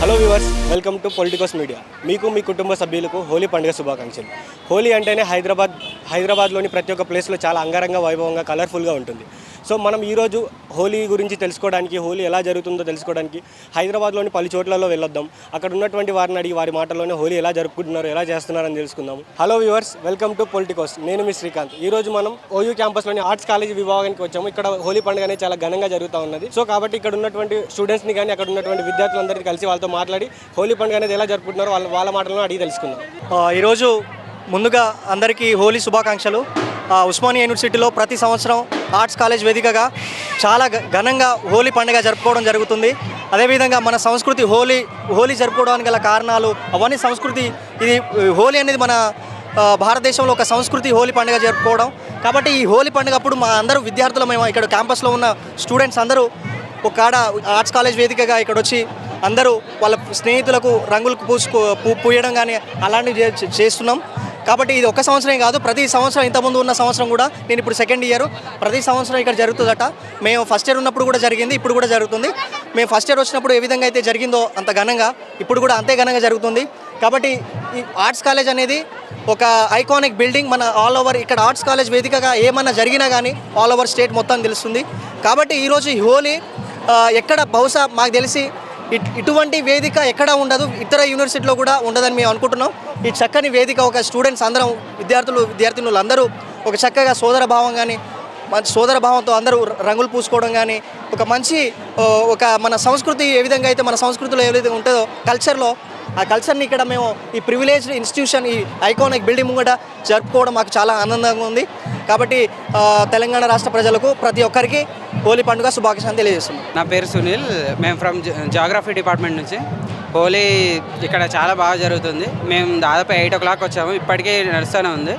Hello viewers welcome to Politicos media. మీకు మీ కుటుంబ సభ్యులకు హోలీ పండుగ శుభాకాంక్షలు. హోలీ అంటేనే హైదరాబాద్ హైదరాబాద్లోని ప్రతి ఒక్క ప్లేస్లో చాలా అంగరంగ వైభవంగా కలర్ఫుల్గా ఉంటుంది. సో మనం ఈరోజు హోలీ గురించి తెలుసుకోవడానికి హోలీ ఎలా జరుగుతుందో తెలుసుకోవడానికి హైదరాబాద్లోని పలు చోట్లలో వెళ్ళొద్దాం. అక్కడ ఉన్నటువంటి వారిని అడిగి వారి మాటల్లోనే హోలీ ఎలా జరుపుకుంటున్నారు ఎలా చేస్తున్నారని తెలుసుకుందాం hello viewers welcome to Politicos. నేను మీ శ్రీకాంత్. ఈ రోజు మనం ఓయూ క్యాంపస్లోని ఆర్ట్స్ కాలేజ్ విభాగానికి వచ్చాము. ఇక్కడ హోలీ పండుగ అనేది చాలా ఘనంగా జరుగుతూ ఉన్నది. సో కాబట్టి ఇక్కడ ఉన్నటువంటి స్టూడెంట్స్ని కానీ అక్కడ ఉన్నటువంటి విద్యార్థులందరినీ కలిసి వాళ్ళతో మాట్లాడి హోలీ పండుగ అనేది ఎలా జరుపుకుంటున్నారో వాళ్ళ వాళ్ళ మాటలను అడిగి తెలుసుకుందాం. ఈరోజు ముందుగా అందరికీ హోలీ శుభాకాంక్షలు. ఉస్మానియా యూనివర్సిటీలో ప్రతి సంవత్సరం ఆర్ట్స్ కాలేజ్ వేదికగా చాలా ఘ- ఘనంగా హోలీ పండుగ జరుపుకోవడం జరుగుతుంది. అదేవిధంగా మన సంస్కృతి హోలీ హోలీ జరుపుకోవడానికి గల కారణాలు అవన్నీ సంస్కృతి ఇది హోలీ అనేది మన భారతదేశంలో ఒక సంస్కృతి హోలీ పండుగ జరుపుకోవడం. కాబట్టి ఈ హోలీ పండుగ అప్పుడు మా అందరూ విద్యార్థులు మేము ఇక్కడ క్యాంపస్లో ఉన్న స్టూడెంట్స్ అందరూ ఒక కాడ ఆర్ట్స్ కాలేజ్ వేదికగా ఇక్కడ వచ్చి అందరూ వాళ్ళ స్నేహితులకు రంగులు పూసుకో పూయడం కానీ అలాంటివి చే- చేస్తున్నాం. కాబట్టి ఇది ఒక సంవత్సరం కాదు. ప్రతి సంవత్సరం ఇంతకుముందు ఉన్న సంవత్సరం కూడా నేను ఇప్పుడు సెకండ్ ఇయర్ ప్రతి సంవత్సరం ఇక్కడ జరుగుతుందట. మేము ఫస్ట్ ఇయర్ ఉన్నప్పుడు కూడా జరిగింది ఇప్పుడు కూడా జరుగుతుంది. మేము ఫస్ట్ ఇయర్ వచ్చినప్పుడు ఏ విధంగా అయితే జరిగిందో అంత ఘనంగా ఇప్పుడు కూడా అంతే ఘనంగా జరుగుతుంది. కాబట్టి ఈ ఆర్ట్స్ కాలేజ్ అనేది ఒక ఐకానిక్ బిల్డింగ్ మన ఆల్ ఓవర్ ఇక్కడ ఆర్ట్స్ కాలేజ్ వేదికగా ఏమన్నా జరిగినా కానీ ఆల్ ఓవర్ స్టేట్ మొత్తం తెలుస్తుంది. కాబట్టి ఈరోజు ఈ హోలీ ఎక్కడ బహుశా మాకు తెలిసి ఇటువంటి వేదిక ఎక్కడ ఉండదు. ఇతర యూనివర్సిటీలో కూడా ఉండదని మేము అనుకుంటున్నాం. ఈ చక్కని వేదిక ఒక స్టూడెంట్స్ అందరం విద్యార్థులు విద్యార్థినులు అందరూ ఒక చక్కగా సోదర భావం కానీ మంచి సోదర భావంతో అందరూ రంగులు పూసుకోవడం కానీ ఒక మంచి ఒక మన సంస్కృతి ఏ విధంగా అయితే మన సంస్కృతిలో ఏ విధంగా ఉంటుందో కల్చర్లో ఆ కల్చర్ని ఇక్కడ మేము ఈ ప్రివిలేజ్డ్ ఇన్స్టిట్యూషన్ ఈ ఐకానిక్ బిల్డింగ్ కూడా జరుపుకోవడం మాకు చాలా ఆనందంగా ఉంది. కాబట్టి తెలంగాణ రాష్ట్ర ప్రజలకు ప్రతి ఒక్కరికి హోలీ పండుగ శుభాకాంక్షలు తెలియజేస్తున్నాం. నా పేరు సునీల్ మేము ఫ్రమ్ జాగ్రఫీ డిపార్ట్మెంట్ నుంచి. హోలీ ఇక్కడ చాలా బాగా జరుగుతుంది. మేము దాదాపు ఎయిట్ ఓ క్లాక్ వచ్చాము. ఇప్పటికే నడుస్తూనే ఉంది.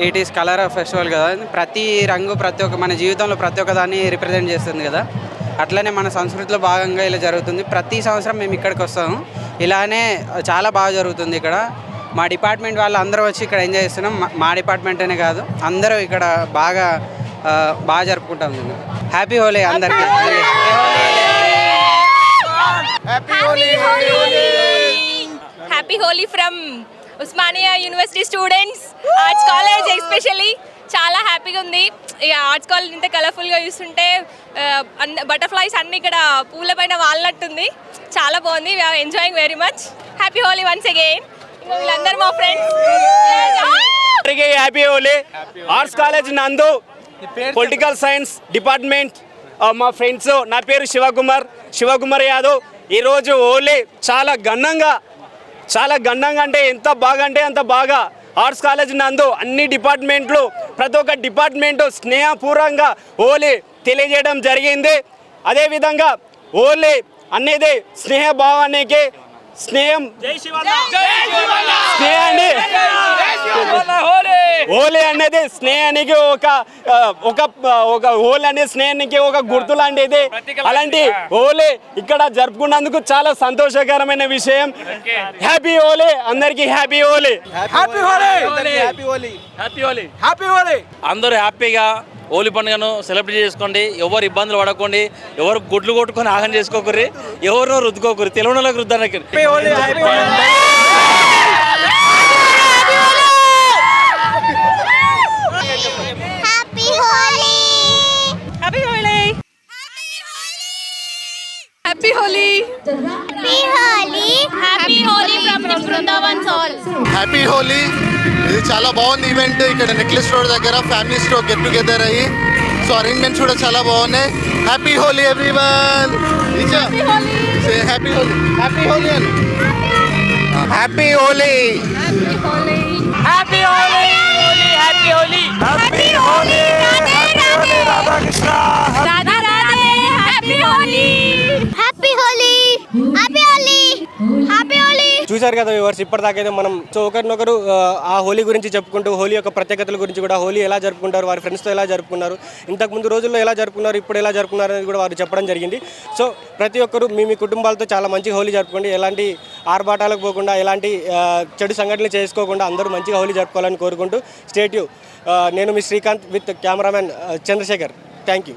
ఇట్ ఈస్ కలర్ ఫెస్టివల్ కదా. ప్రతి రంగు ప్రతి ఒక్క మన జీవితంలో ప్రతి ఒక్క దాన్ని రిప్రజెంట్ చేస్తుంది కదా. అట్లనే మన సంస్కృతిలో భాగంగా ఇలా జరుగుతుంది. ప్రతి సంవత్సరం మేము ఇక్కడికి వస్తాము. ఇలానే చాలా బాగా జరుగుతుంది ఇక్కడ. మా డిపార్ట్మెంట్ వాళ్ళు అందరూ వచ్చి ఇక్కడ ఎంజాయ్ చేస్తున్నాం. మా- డిపార్ట్మెంటేనే డిపార్ట్మెంట్ అనే కాదు. అందరూ ఇక్కడ బాగా బాగా జరుపుకుంటాం మేము. హ్యాపీ హోలీ అందరికీ! Happy Holi! From Osmania university students arts college especially చాలా హ్యాపీగా ఉంది. ఇక ఆర్ట్స్ కాలేజ్ ఇంత కలర్ఫుల్గా చూస్తుంటే బటర్ఫ్లైస్ అన్ని ఇక్కడ పూల పైన వాలినట్టుంది. చాలా బాగుంది. We are enjoying very much happy Holi once again వీళ్ళందరూ మా friends happy Holi arts college నందు పొలిటికల్ సైన్స్ డిపార్ట్మెంట్ మా ఫ్రెండ్స్ నా పేరు శివకుమార్. శివకుమార్ యాదవ్. ఈరోజు హోలీ చాలా ఘనంగా చాలా ఘనంగా అంటే ఎంత బాగా అంటే అంత బాగా. ఆర్ట్స్ కాలేజ్ నందు అన్ని డిపార్ట్మెంట్లు ప్రతి ఒక్క డిపార్ట్మెంటు స్నేహపూర్వకంగా హోలీ తెలియజేయడం జరిగింది. అదేవిధంగా హోలీ అనేది స్నేహ భావానికి స్నేహం. స్నేహాన్ని. హోలీ. అనేది స్నేహానికి ఒక ఒక ఒక హోలీ అనేది స్నేహానికి ఒక గుర్తు లాంటిది. అలాంటి హోలీ ఇక్కడ జరుపుకున్నందుకు చాలా సంతోషకరమైన విషయం. హ్యాపీ హోలీ అందరికీ హ్యాపీ హోలీ అందరూ హ్యాపీగా హోలీ పండుగను సెలబ్రేట్ చేసుకోండి. ఎవరు ఇబ్బందులు పడకండి. ఎవరు గుడ్లు కొట్టుకొని ఆగం చేసుకోకర్రి. ఎవరినో రుద్దుకోకరి తెలియని రుద్దనకి. Happy Holi! Happy Holi happy Holi Happy Holi! Happy Holi from Brindavan సాల్ హ్యాపీ హోలీ ఇది చాలా బాగుంది ఈవెంట్ ఇక్కడ నెక్లెస్ రోడ్ దగ్గర ఫ్యామిలీస్తో గెట్ టుగెదర్ అయ్యి సో అరేంజ్మెంట్స్ కూడా చాలా బాగున్నాయి happy Holi everyone happy Holi happy Holi అని happy Holi Radhe Radhe happy Holi Happy Holi! చూశారు కదా వివర్స్ ఇప్పటిదాకైతే మనం సో ఒకరినొకరు ఆ, హోలీ గురించి చెప్పుకుంటూ హోలీ యొక్క ప్రత్యేకతల గురించి కూడా హోలీ ఎలా జరుపుకుంటారు వారి ఫ్రెండ్స్తో ఎలా జరుపుకున్నారు ఇంతకుముందు రోజుల్లో ఎలా జరుపుకున్నారు ఇప్పుడు ఎలా జరుపుకున్నారు అనేది కూడా వారు చెప్పడం జరిగింది. సో ప్రతి ఒక్కరు మీ మీ కుటుంబాలతో చాలా మంచి హోలీ జరుపుకోండి. ఎలాంటి ఆర్భాటాలకు పోకుండా ఎలాంటి చెడు సంఘటనలు చేసుకోకుండా అందరూ మంచిగా హోలీ జరుపుకోవాలని కోరుకుంటూ స్టేట్యూ నేను మీ Srikanth with cameraman Chandrashekar. Thank you